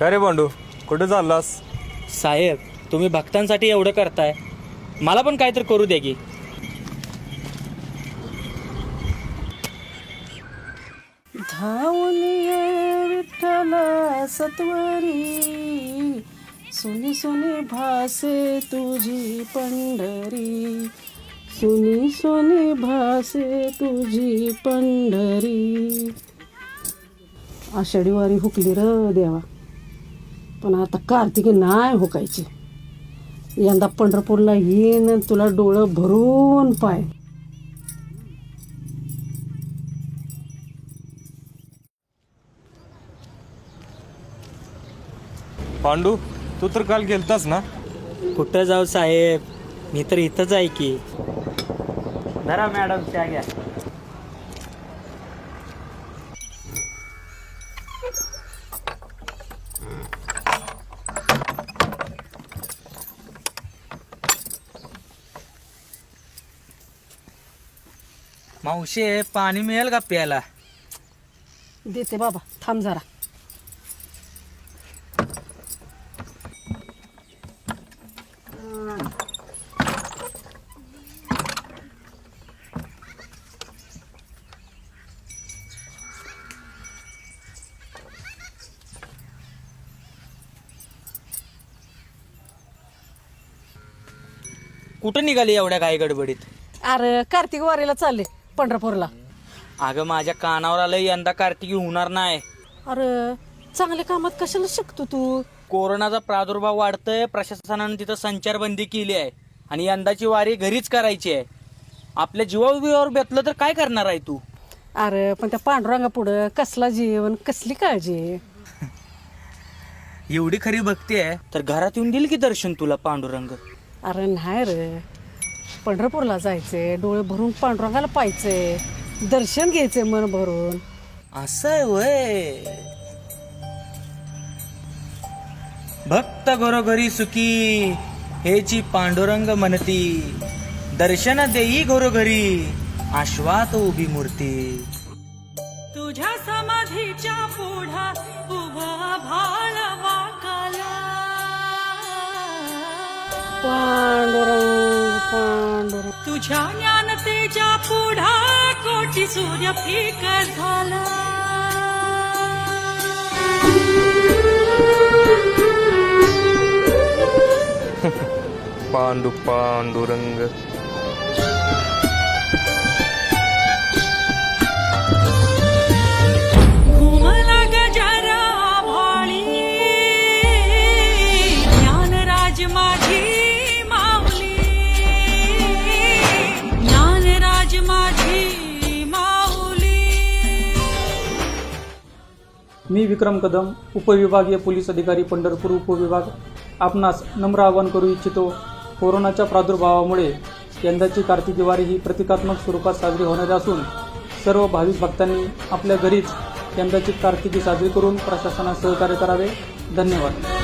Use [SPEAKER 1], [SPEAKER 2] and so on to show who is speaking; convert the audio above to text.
[SPEAKER 1] काय रे पांडू कुठे चाललास?
[SPEAKER 2] साहेब तुम्ही भक्तांसाठी एवढं करताय. मला पण काहीतरी करू द्या की.
[SPEAKER 3] धावून ये विठ्ठला सत्वरी. सुनी सुनी भासे तुझी पंढरी. सुनी सुनी भासे तुझी पंढरी. आषाढी वारी हुकली र देवा. पण आता कार्तिकी नाही हुकायची. यंदा पंढरपूरला येईन तुला डोळं भरून पाय
[SPEAKER 1] पांडू तू तर काल गेलतास ना?
[SPEAKER 2] कुठं जाऊ साहेब? मी तर इथंच आहे की. धरा मॅडम त्या घ्या. मावशे पाणी मिळेल का प्यायला?
[SPEAKER 3] देते बाबा थांब जरा.
[SPEAKER 2] कुठं निघाली एवढ्या काही गडबडीत?
[SPEAKER 3] अरे कार्तिक वारीला चालले. पंढरपूरला.
[SPEAKER 2] अगं माझ्या कानावर आलं यंदा कार्तिकी होणार नाही.
[SPEAKER 3] अरे चांगल्या कामात कशाला शिकतो तू?
[SPEAKER 2] कोरोनाचा प्रादुर्भाव वाढतोय प्रशासनाने तिथं संचारबंदी केली आहे. आणि यंदाची वारी घरीच करायची आहे. आपल्या जीवावर बेतलं तर काय करणार आहे तू?
[SPEAKER 3] अरे पण त्या पांडुरंगा पुढं कसला जीवन कसली काळजी?
[SPEAKER 2] एवढी खरी भक्ती आहे. तर घरात येऊन देईल की दर्शन तुला पांडुरंग?
[SPEAKER 3] अरे नाही रे. पंढरपूरला जायचंय डोळे भरून पांडुरंगाला पाहायचंय दर्शन घ्यायचंय मन भरून.
[SPEAKER 2] असं आहे वय. भक्त घरोघरी सुखी हेची पांडुरंग म्हणती दर्शन देई घरोघरी आश्वात उभी मूर्ती.
[SPEAKER 3] तुझ्या समाधीच्या पुढा उभा भाळवा तुझ्या ज्ञान तेजा पुढा कोटी सूर्य फिक झाला.
[SPEAKER 1] पांडू पांडुरंग.
[SPEAKER 4] मी विक्रम कदम उपविभागीय पोलीस अधिकारी पंढरपूर उपविभाग. आपणास नम्र आवाहन करू इच्छितो कोरोनाच्या प्रादुर्भावामुळे यंदाची कार्तिकी वारी ही प्रतिकात्मक स्वरूपात साजरी होणार असून सर्व भाविक भक्तांनी आपल्या घरीच यंदाची कार्तिकी साजरी करून प्रशासनास सहकार्य करावे. धन्यवाद.